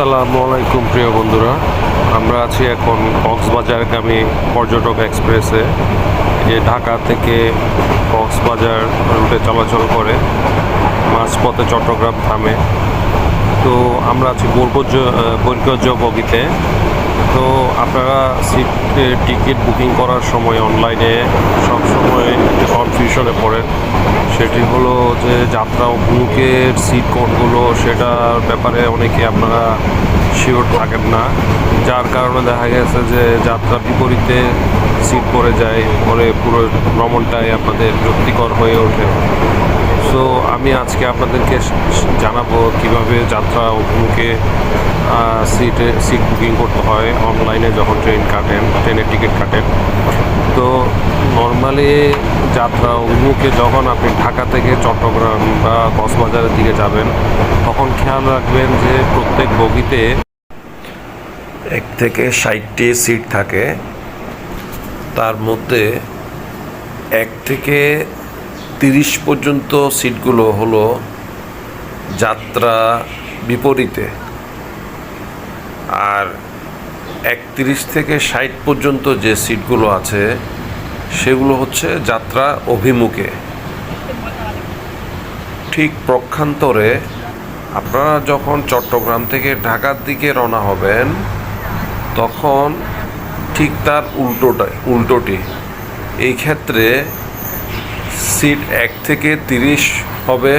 আসসালামু আলাইকুম, প্রিয় বন্ধুরা। আমরা আছি এখন কক্সবাজারগামী পর্যটক এক্সপ্রেসে। যে ঢাকা থেকে কক্সবাজার রুটে চলাচল করে, মাঝপথে চট্টগ্রাম থামে তো আমরা আছি বৈকর্য বৈকর্য বগিতে। তো আপনারা সিট টিকিট বুকিং করার সময় অনলাইনে সবসময় কনফিউশনে পড়েন। সেটি হলো যে যাত্রা অভিমুখের সিট কোনগুলো সেটার ব্যাপারে অনেকে আপনারা শিওর থাকেন না। যার কারণে দেখা গেছে যে যাত্রা বিপরীতে সিট পড়ে যায়, পরে পুরো ভ্রমণটাই আপনাদের বিরক্তিকর হয়ে ওঠে। সো আমি আজকে আপনাদেরকে জানাব কীভাবে যাত্রা অভিমুখে সিটে সিট বুকিং করতে হয় অনলাইনে যখন ট্রেন কাটেন ট্রেনের টিকিট কাটেন। তো নর্মালি যাত্রা অভিমুখে যখন আপনি ঢাকা থেকে চট্টগ্রাম বা কক্সবাজারের দিকে যাবেন, তখন খেয়াল রাখবেন যে প্রত্যেক বগিতে এক থেকে ষাটটি সিট থাকে। তার মধ্যে এক থেকে তিরিশ পর্যন্ত সিটগুলো হলো যাত্রা বিপরীতে। আর একত্রিশ থেকে ষাট পর্যন্ত যে সিটগুলো আছে সেগুলো হচ্ছে যাত্রা অভিমুখে। ঠিক প্রক্ষান্তরে আপনারা যখন চট্টগ্রাম থেকে ঢাকার দিকে রওনা হবেন, তখন ঠিক তার উল্টোটা, উল্টোটি। এই ক্ষেত্রে সিট এক থেকে তিরিশ হবে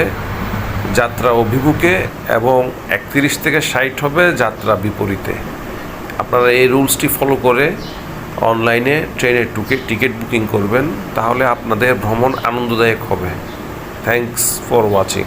যাত্রা অভিমুখে এবং একত্রিশ থেকে ষাট হবে যাত্রা বিপরীতে। আপনারা এই রুলসটি ফলো করে অনলাইনে ট্রেনের টুকে টিকিট বুকিং করবেন তাহলে আপনাদের ভ্রমণ আনন্দদায়ক হবে। Thanks for watching